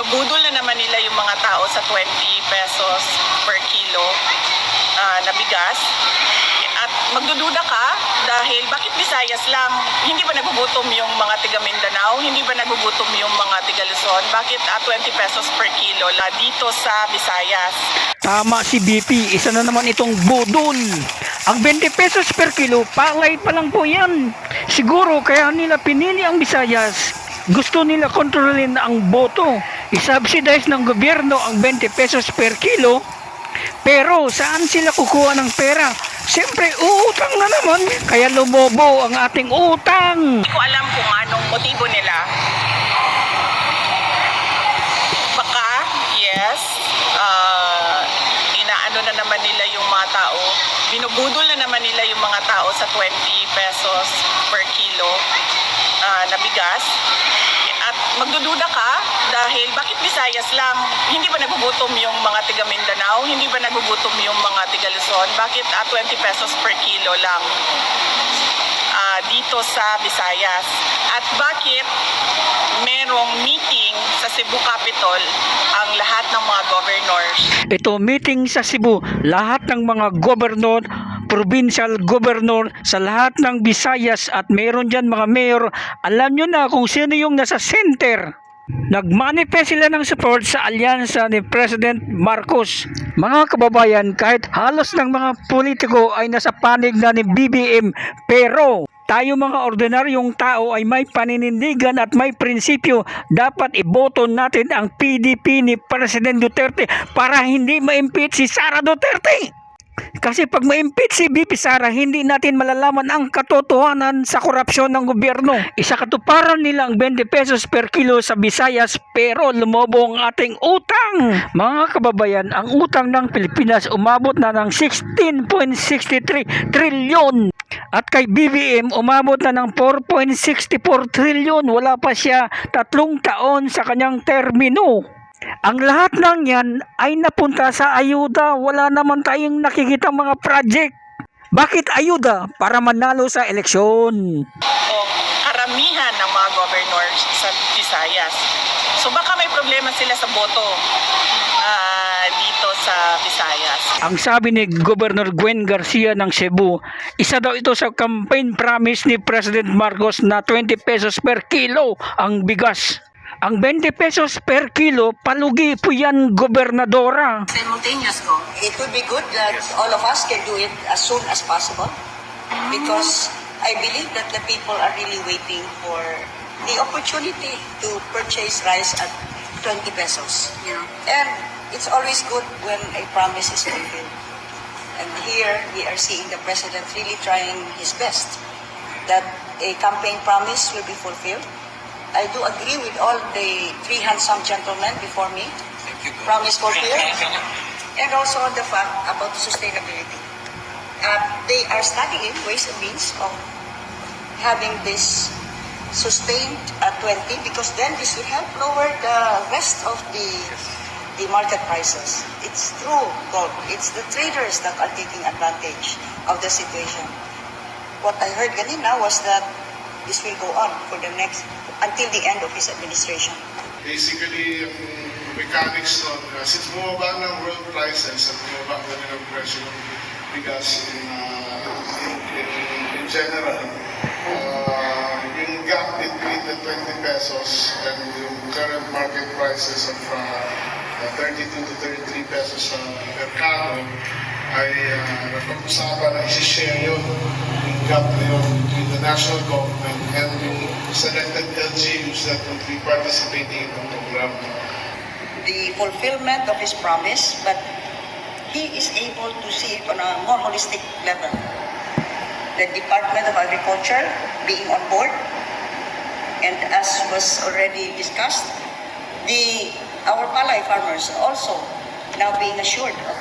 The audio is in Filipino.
binubudol na naman nila yung mga tao sa 20 pesos per kilo ah, na bigas. At magdududa ka dahil bakit Visayas lang? Hindi ba nagugutom yung mga tiga Mindanao? Hindi ba nagugutom yung mga tiga Luzon? Bakit ah, 20 pesos per kilo la dito sa Visayas? Tama si BP, isa na naman itong budol. Ang 20 pesos per kilo, palay pa lang po yan. Siguro kaya nila pinili ang Visayas. Gusto nila kontrolin ang boto. I-subsidize ng gobyerno ang 20 pesos per kilo. Pero saan sila kukuha ng pera? Siyempre, utang na naman. Kaya lumobo ang ating utang. Hindi ko alam kung anong motibo nila. Baka, yes, ah, inaano na naman nila yung mga tao. Binubudol na naman nila yung mga tao sa 20 pesos per kilo ah, na bigas. At magdududa ka dahil bakit Visayas lang? Hindi ba nagugutom yung mga tiga Mindanao? Hindi ba nagugutom yung mga tiga Luzon? Bakit ah, 20 pesos per kilo lang? ah, dito sa Visayas. At bakit merong meeting sa Cebu Capitol ang lahat ng mga governors Ito meeting sa Cebu, lahat ng mga gobernador, provincial governor sa lahat ng Visayas at meron dyan mga mayor, alam nyo na kung sino yung nasa center. Nagmanifest sila ng support sa alyansa ni President Marcos. Mga kababayan, kahit halos ng mga politiko ay nasa panig na ni BBM, pero tayo mga ordinaryong tao ay may paninindigan at may prinsipyo. Dapat iboto natin ang PDP ni President Duterte para hindi ma-impeach si Sara Duterte. Kasi pag ma-impeach si BP Sara, hindi natin malalaman ang katotohanan sa korupsyon ng gobyerno. Isa katuparan nila ang 20 pesos per kilo sa Visayas pero lumobo ang ating utang. Mga kababayan, ang utang ng Pilipinas umabot na ng 16.63 trilyon. At kay BBM, umabot na ng 4.64 trilyon. Wala pa siya tatlong taon sa kanyang termino. Ang lahat ng yan ay napunta sa ayuda. Wala naman tayong nakikita mga project. Bakit ayuda? Para manalo sa eleksyon. o karamihan ng mga governors sa Visayas. So baka may problema sila sa boto ah, dito sa Visayas. Ang sabi ni Governor Gwen Garcia ng Cebu, isa daw ito sa campaign promise ni President Marcos na 20 pesos per kilo ang bigas. Ang 20 pesos per kilo, palugi po yan, gobernadora. simultaneous go. it would be good that all of us can do it as soon as possible because I believe that the people are really waiting for the opportunity to purchase rice at 20 pesos. You know, And it's always good when a promise is fulfilled. And here we are seeing the president really trying his best that a campaign promise will be fulfilled. I do agree with all the three handsome gentlemen before me. thank you, from Promise fulfilled. And also on the fact about sustainability. Uh, they are studying ways and means of having this sustained at 20 because then this will help lower the rest of the the market prices. It's true, Gold. It's the traders that are taking advantage of the situation. What I heard kanina was that this will go on for the next until the end of his administration. basically, yung mechanics nun, uh, since bumaba ng world prices at bumaba na rin ang presyo ng bigas in, uh, in, in, in general, uh, yung gap between the 20 pesos and yung current market prices of uh, uh, 32 to 33 pesos sa merkado ay uh, napag-usapan na isi-share yun gap between the national government and yung selected LGUs that will be participating in the program. the fulfillment of his promise, but he is able to see it on a more holistic level. The Department of Agriculture being on board, and as was already discussed, the our palay farmers also now being assured of